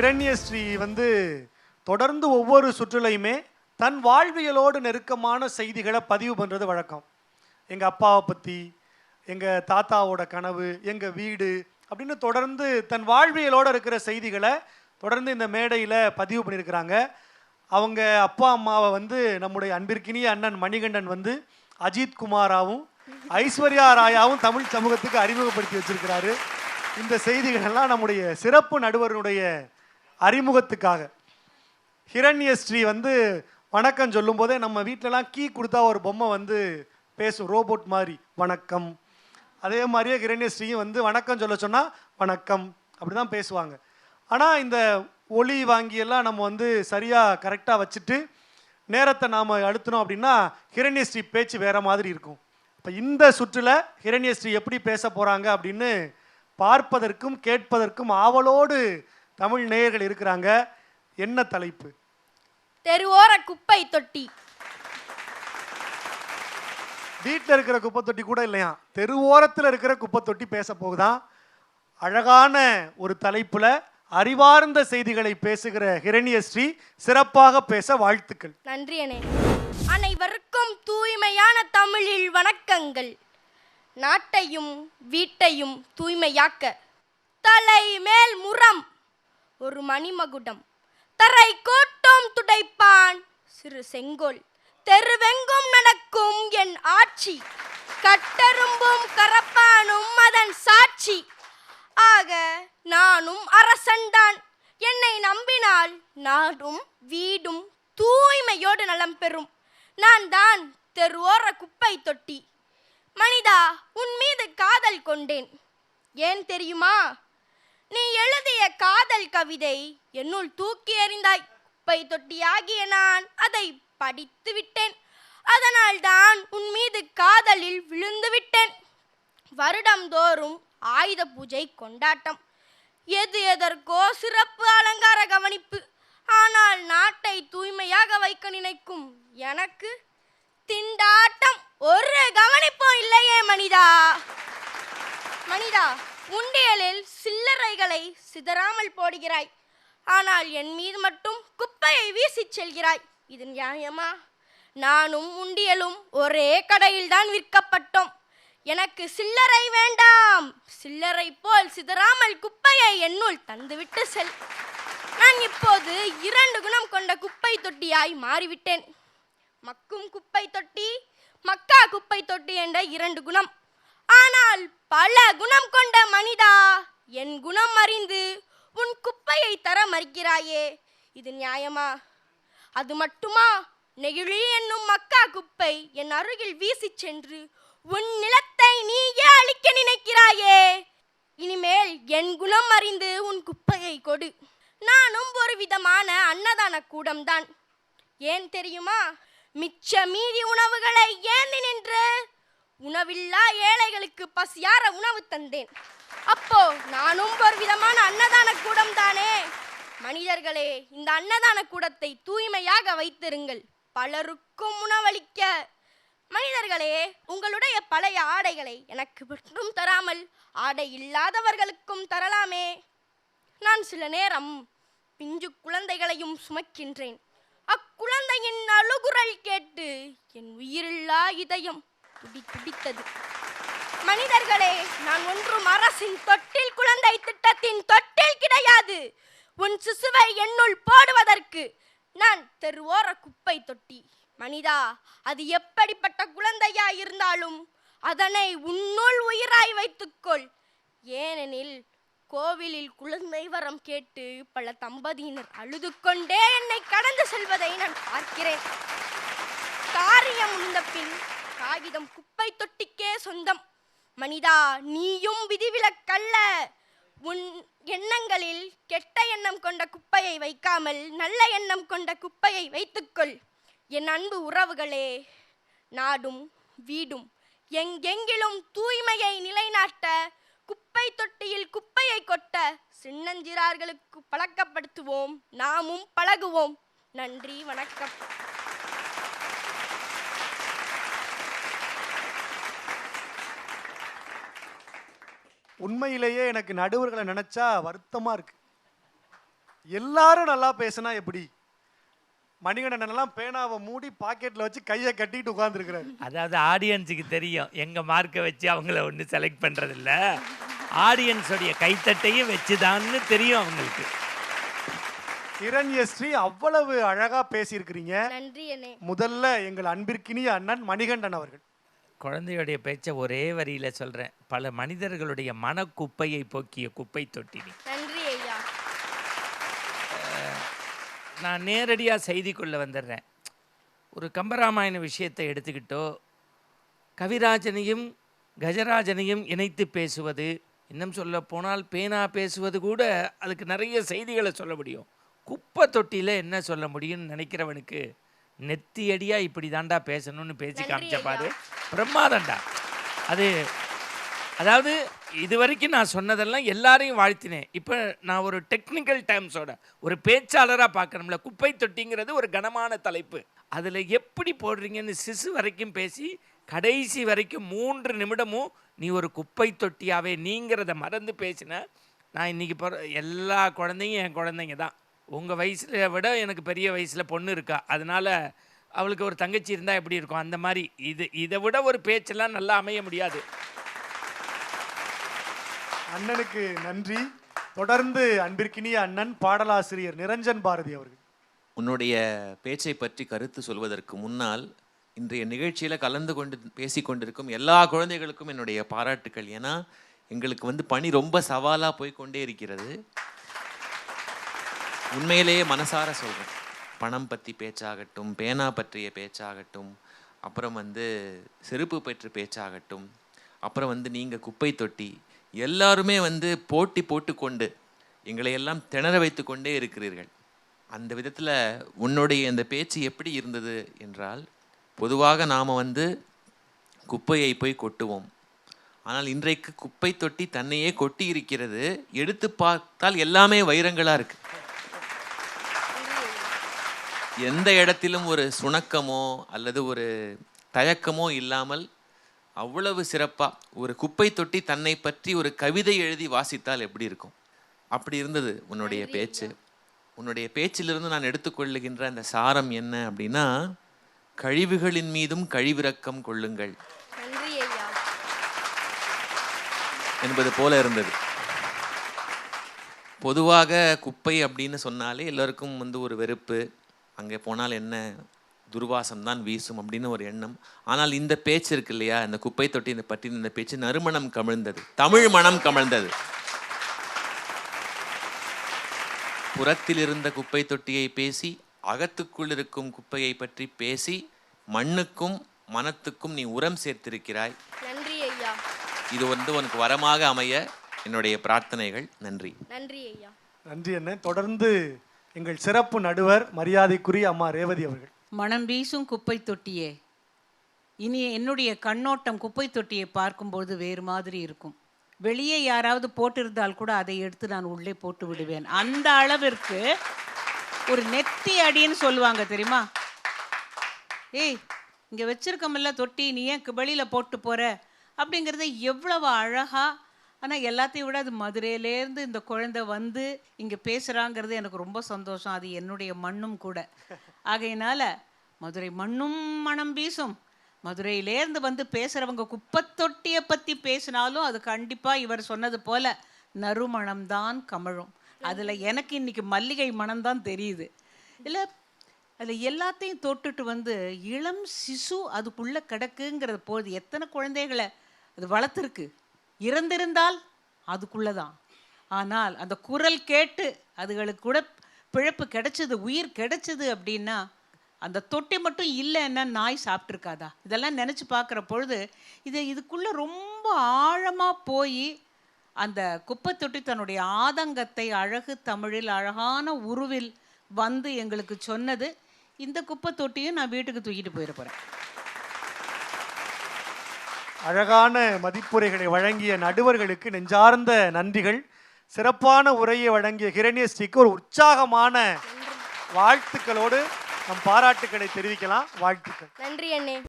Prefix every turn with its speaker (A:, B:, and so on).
A: கிரண்யஸ்ரீ வந்து தொடர்ந்து ஒவ்வொரு சுற்றுலையுமே தன் வாழ்வியலோடு நெருக்கமான செய்திகளை பதிவு பண்ணுறது வழக்கம். எங்கள் அப்பாவை பற்றி எங்கள் தாத்தாவோட கனவு எங்கள் வீடு அப்படின்னு தொடர்ந்து தன் வாழ்வியலோடு இருக்கிற செய்திகளை தொடர்ந்து இந்த மேடையில் பதிவு பண்ணியிருக்கிறாங்க. அவங்க அப்பா அம்மாவை வந்து நம்முடைய அன்பிற்கினிய அண்ணன் மணிகண்டன் வந்து அஜித் குமாராவும் ஐஸ்வர்யா ராயாவும் தமிழ் சமூகத்துக்கு அறிமுகப்படுத்தி வச்சிருக்கிறாரு. இந்த செய்திகளெல்லாம் நம்முடைய சிறப்பு நடுவருடைய அறிமுகத்துக்காக. ஹிரண்யஸ்ரீ வந்து வணக்கம் சொல்லும்போதே நம்ம வீட்டிலலாம் கீ கொடுத்தா ஒரு பொம்மை வந்து பேசும் ரோபோட் மாதிரி வணக்கம். அதே மாதிரியே ஹிரண்யஸ்ரீயும் வந்து வணக்கம் சொல்ல சொன்னால் வணக்கம் அப்படி தான் பேசுவாங்க. ஆனால் இந்த ஒளி வாங்கியெல்லாம் நம்ம வந்து சரியாக கரெக்டாக வச்சுட்டு நேரத்தை நாம் அழுத்தினோம் அப்படின்னா ஹிரண்யஸ்ரீ பேச்சு வேறு மாதிரி இருக்கும். இப்போ இந்த சுற்றில் ஹிரண்யஸ்ரீ எப்படி பேச போகிறாங்க அப்படின்னு பார்ப்பதற்கும் கேட்பதற்கும் ஆவலோடு தமிழ் நேயர்கள் இருக்கிறாங்க. என்ன தலைப்பு?
B: தெருவோர குப்பை தொட்டி.
A: வீட்டில் இருக்கிற குப்பை தொட்டி கூட இல்லையா? தெருவோரத்தில் இருக்கிற குப்பை தொட்டி பேச போகுதான் அழகான ஒரு தலைப்புல அறிவார்ந்த செய்திகளை பேசுகிற ஹிரண்யஸ்ரீ சிறப்பாக பேச வாழ்த்துக்கள்.
B: நன்றி அண்ணே. அனைவருக்கும் தூய்மையான தமிழில் வணக்கங்கள். நாட்டையும் வீட்டையும் தூய்மையாக்க. தலை மேல் முரம். ஒரு மணிமகுடம். தரை கோட்டும் துடைப்பான் சிறு செங்கோல். தெருவெங்கும் நடக்கும் என் ஆட்சி. கட்டரும்பும் கரப்பானும் அதன் சாட்சி. ஆக நானும் அரசன்தான் என்னை நம்பினால் நாடும் வீடும் தூய்மையோடு நலம் பெறும். நான் தான் தெருவோர குப்பை தொட்டி. மனிதா உன் மீது காதல் கொண்டேன். ஏன் தெரியுமா? நீ எழுதிய காதல் கவிதை என்னுள் தூக்கி எறிந்தாய். குப்பை தொட்டியாகிய நான் அதை படித்து விட்டேன். அதனால் தான் உன் மீது காதலில் விழுந்து விட்டேன். வருடம்தோறும் ஆயுத பூஜை கொண்டாட்டம். எது எதற்கோ சிறப்பு அலங்கார கவனிப்பு. ஆனால் நாட்டை தூய்மையாக வைக்க நினைக்கும் எனக்கு திண்டாட்டம். ஒரு கவனிப்பும் இல்லையே மனிதா. மனிதா. உண்டியலில் சில்லறைகளை சிதறாமல் போடுகிறாய். ஆனால் என் மீது மட்டும் குப்பையை வீசிச் செல்கிறாய். இது நியாயமா? நானும் உண்டியலும் ஒரே கடையில் தான் விற்கப்பட்டோம். எனக்கு சில்லறை வேண்டாம். சில்லறை போல் சிதறாமல் குப்பையை என்னுள் தந்துவிட்டு செல். நான் இப்போது இரண்டு குணம் கொண்ட குப்பை தொட்டியாய் மாறிவிட்டேன். மக்கும் குப்பை தொட்டி மக்கா குப்பை தொட்டி என்ற இரண்டு குணம். ஆனால் பல குணம் கொண்ட மனிதா என் குணம் அறிந்து உன் குப்பையை தர மறுக்கிறாயே. இது நியாயமா? அது மட்டுமா? நெகிழி என்னும் மக்கா குப்பை என் அருகில் வீசிச் சென்று உன் நிலத்தை நீயே அழிக்க நினைக்கிறாயே. இனிமேல் என் குணம் அறிந்து உன் குப்பையை கொடு. நானும் ஒரு விதமான அன்னதான கூடம்தான். ஏன் தெரியுமா? மிச்ச மீதி உணவுகளை ஏந்தி நின்று உணவில்லா ஏழைகளுக்கு பசியார உணவு தந்தேன். அப்போ நானும் ஒரு விதமான அன்னதான கூடம் தானே? மனிதர்களே இந்த அன்னதான கூடத்தை தூய்மையாக வைத்திருங்கள். பலருக்கும் உணவளிக்க. மனிதர்களே உங்களுடைய பழைய ஆடைகளை எனக்கு மட்டும் தராமல் ஆடை இல்லாதவர்களுக்கும் தரலாமே. நான் சில நேரம் பிஞ்சு குழந்தைகளையும் சுமக்கின்றேன். அக்குழந்தையின் அழுகுரல் கேட்டு என் உயிரில்லா இதயம் துடி துடித்தது மனிதர்களே நான் ஒன்றும் அரசின் தொட்டில் குழந்தை திட்டத்தின் தொட்டில் கிடையாது. உன் சிசுவை என்னுள் போடுவதற்கு நான் தெருவோர குப்பை தொட்டி. மனிதா அது எப்படிப்பட்ட குழந்தையா இருந்தாலும் அதனை உன்னுள் உயிராய் வைத்துக்கொள். ஏனெனில் கோவிலில் குழந்தை வரம் கேட்டு பல தம்பதியினர் அழுது கொண்டே என்னை கடந்து செல்வதை நான் பார்க்கிறேன். காரியம் முடிந்த பின் காகிதம் குப்பை தொட்டிக்கே சொந்தம். மனிதா நீயும் விதிவிலக்கல்ல. உன் எண்ணங்களில் கெட்ட எண்ணம் கொண்ட குப்பையை வைக்காமல் நல்ல எண்ணம் கொண்ட குப்பையை வைத்துக்கொள். என் அன்பு உறவுகளே நாடும் வீடும் எங்கெங்கிலும் தூய்மையை நிலைநாட்ட குப்பை தொட்டியில் குப்பையை கொட்ட சின்னஞ்சிறார்களுக்கு பழக்கப்படுத்துவோம். நாமும் பழகுவோம். நன்றி வணக்கம்.
A: உண்மையிலேயே எனக்கு நடுவர்களை நினைச்சா வருத்தமா இருக்கு. எல்லாரும் நல்லா பேசினா எப்படி? மணிகண்டன் எல்லாம் பேனாவை மூடி பாக்கெட்ல வச்சு கையை கட்டிட்டு உட்கார்ந்துருக்கிறாரு.
C: அதாவது ஆடியன்ஸுக்கு தெரியும் எங்கள் மார்க்கை வச்சு அவங்கள ஒன்று செலக்ட் பண்ணுறதில்ல ஆடியன்ஸோடைய கைத்தட்டையும் வச்சுதான்னு தெரியும் அவங்களுக்கு.
A: கிரண்யஸ்ரீ அவ்வளவு அழகா பேசியிருக்கிறீங்க.
B: நன்றி அண்ணே.
A: முதல்ல எங்கள் அன்பிற்கினிய அண்ணன் மணிகண்டன் அவர்கள்.
C: குழந்தையுடைய பேச்சை ஒரே வரியில் சொல்கிறேன் பல மனிதர்களுடைய மனக்குப்பையை போக்கிய குப்பை தொட்டினி.
B: நன்றி ஐயா.
C: நான் நேரடியாக செய்திக்குள்ளே வந்துடுறேன் ஒரு கம்பராமாயண விஷயத்தை எடுத்துக்கிட்டோ கவிராஜனையும் கஜராஜனையும் இணைத்து பேசுவது இன்னும் சொல்ல போனால் பேனா பேசுவது கூட அதுக்கு நிறைய செய்திகளை சொல்ல முடியும். குப்பை தொட்டியில் என்ன சொல்ல முடியும்னு நினைக்கிறவனுக்கு நெத்தியடியாக இப்படி தாண்டா பேசணும்னு பேசி
B: நன்றி
C: காமிச்ச
B: ஐயா.
C: பாரு. பிரம்மாதண்டா அது அதாவது இது வரைக்கும் நான் சொன்னதெல்லாம் எல்லாரையும் வாழ்த்தினேன். இப்போ நான் ஒரு டெக்னிக்கல் டேர்ம்ஸோட ஒரு பேச்சாளராக பார்க்கணும்ல. குப்பை தொட்டிங்கிறது ஒரு கனமான தலைப்பு. அதில் எப்படி போடுறீங்கன்னு சிசு வரைக்கும் பேசி கடைசி வரைக்கும் மூன்று நிமிடமும் நீ ஒரு குப்பை தொட்டியாவே நீங்கிறத மறந்து பேசின. நான் இன்னைக்கு பிற எல்லா குழந்தையும் என் குழந்தைங்க தான். உங்கள் வயசில் விட எனக்கு பெரிய வயசில் பொண்ணு இருக்கா? அதனால அவளுக்கு ஒரு தங்கச்சி இருந்தால் எப்படி இருக்கும்? அந்த மாதிரி. இது இதை விட ஒரு பேச்செல்லாம் நல்லா அமைய முடியாது.
A: அண்ணனுக்கு நன்றி. தொடர்ந்து அன்பிற்கினிய அண்ணன் பாடலாசிரியர் நிரஞ்சன் பாரதி அவர்கள்.
D: உன்னுடைய பேச்சை பற்றி கருத்து சொல்வதற்கு முன்னால் இன்றைய நிகழ்ச்சியில் கலந்து கொண்டு பேசி கொண்டிருக்கும் எல்லா குழந்தைகளுக்கும் என்னுடைய பாராட்டுக்கள். ஏன்னா எங்களுக்கு வந்து பணி ரொம்ப சவாலாக போய் கொண்டே இருக்கிறது. உண்மையிலேயே மனசார சொல்கிறேன் பணம் பற்றி பேச்சாகட்டும் பேனா பற்றிய பேச்சாகட்டும் அப்புறம் வந்து செருப்பு பெற்று பேச்சாகட்டும் அப்புறம் வந்து நீங்கள் குப்பை தொட்டி எல்லாருமே வந்து போட்டி போட்டுக்கொண்டு எங்களை எல்லாம் திணற வைத்து கொண்டே இருக்கிறீர்கள். அந்த விதத்தில் உன்னுடைய இந்த பேச்சு எப்படி இருந்தது என்றால் பொதுவாக நாம் வந்து குப்பையை போய் கொட்டுவோம். ஆனால் இன்றைக்கு குப்பை தொட்டி தன்னையே கொட்டி இருக்கிறது எடுத்து பார்த்தால் எல்லாமே வைரங்களாக இருக்குது எந்த இடத்திலும் ஒரு சுணக்கமோ அல்லது ஒரு தயக்கமோ இல்லாமல் அவ்வளவு சிறப்பா ஒரு குப்பை தொட்டி தன்னை பற்றி ஒரு கவிதை எழுதி வாசித்தால் எப்படி இருக்கும்? அப்படி இருந்தது உன்னுடைய பேச்சு. உன்னுடைய பேச்சிலிருந்து நான் எடுத்துக்கொள்ளுகின்ற அந்த சாரம் என்ன அப்படின்னா கழிவுகளின் மீதும் கழிவிரக்கம் கொள்ளுங்கள். என்பது போல இருந்தது. பொதுவாக குப்பை அப்படின்னு சொன்னாலே எல்லாருக்கும் வந்து ஒரு வெறுப்பு அங்கே போனால் என்ன? துர்வாசம் தான் வீசும் அப்படின்னு ஒரு எண்ணம். ஆனால் இந்த பேச்சு இருக்கு இல்லையா? இந்த குப்பை தொட்டி இந்த பற்றி இந்த பேச்சு நறுமணம் கமிழ்ந்தது. தமிழ் மனம் கமிழ்ந்தது. புறத்தில் இருந்த குப்பை தொட்டியை பேசி அகத்துக்குள் இருக்கும் குப்பையை பற்றி பேசி மண்ணுக்கும் மனத்துக்கும் நீ உரம் சேர்த்திருக்கிறாய்.
B: நன்றி ஐயா.
D: இது வந்து உனக்கு வரமாக அமைய என்னுடைய பிரார்த்தனைகள். நன்றி.
B: நன்றி ஐயா.
A: நன்றி அண்ணன் தொடர்ந்து எங்கள் சிறப்பு நடுவர் மரியாதைக்குரிய அம்மா ரேவதி அவர்கள்.
E: மனம் வீசும் குப்பை தொட்டியே. இனி என்னுடைய கண்ணோட்டம் குப்பை தொட்டியை பார்க்கும்போது வேறு மாதிரி இருக்கும். வெளியே யாராவது போட்டிருந்தால் கூட அதை எடுத்து நான் உள்ளே போட்டு விடுவேன். அந்த அளவிற்கு ஒரு நெத்தி அடின்னு சொல்லுவாங்க தெரியுமா? ஏய் இங்கே வச்சிருக்கமில்ல தொட்டி நீ ஏன் வெளியில் போட்டு போகிற அப்படிங்கிறத எவ்வளவு அழகாக ஆனால் எல்லாத்தையும் விட அது மதுரையிலேருந்து இந்த குழந்தை வந்து இங்கே பேசுகிறாங்கிறது எனக்கு ரொம்ப சந்தோஷம். அது என்னுடைய மண்ணும் கூட. ஆகையினால மதுரை மண்ணும் மனம் வீசும். மதுரையிலேருந்து வந்து பேசுகிறவங்க குப்பத்தொட்டியை பற்றி பேசினாலும் அது கண்டிப்பாக இவர் சொன்னது போல நறுமணம்தான் கமழும். அதில் எனக்கு இன்னைக்கு மல்லிகை மனம்தான் தெரியுது. இல்லை அதில் எல்லாத்தையும் தொட்டுட்டு வந்து இளம் சிசு அதுக்குள்ளே கிடக்குங்கிறது போது எத்தனை குழந்தைகளை அது வளர்த்துருக்கு? இறந்திருந்தால் அதுக்குள்ளே தான் ஆனால் அந்த குரல் கேட்டு அதுகளுக்கு கூட பிழப்பு கிடைச்சது உயிர் கிடைச்சது அப்படின்னா அந்த தொட்டி மட்டும் இல்லைன்னா நாய் சாப்பிட்ருக்காதா இதெல்லாம் நினச்சி பார்க்குற பொழுது இது இதுக்குள்ளே ரொம்ப ஆழமாக போய் அந்த குப்பை தொட்டி தன்னுடைய ஆதங்கத்தை அழகு தமிழில் அழகான உருவில் வந்து எங்களுக்கு சொன்னது இந்த குப்பை தொட்டியும் நான் வீட்டுக்கு தூக்கிட்டு போயிட போகிறேன்
A: அழகான மதிப்புரைகளை வழங்கிய நடுவர்களுக்கு நெஞ்சார்ந்த நன்றிகள். சிறப்பான உரையை வழங்கிய ஹிரண்யஸ்ரீக்கு ஒரு உற்சாகமான வாழ்த்துக்களோடு நம் பாராட்டுக்களை தெரிவிக்கலாம். வாழ்த்துக்கள்.
B: நன்றி அண்ணே.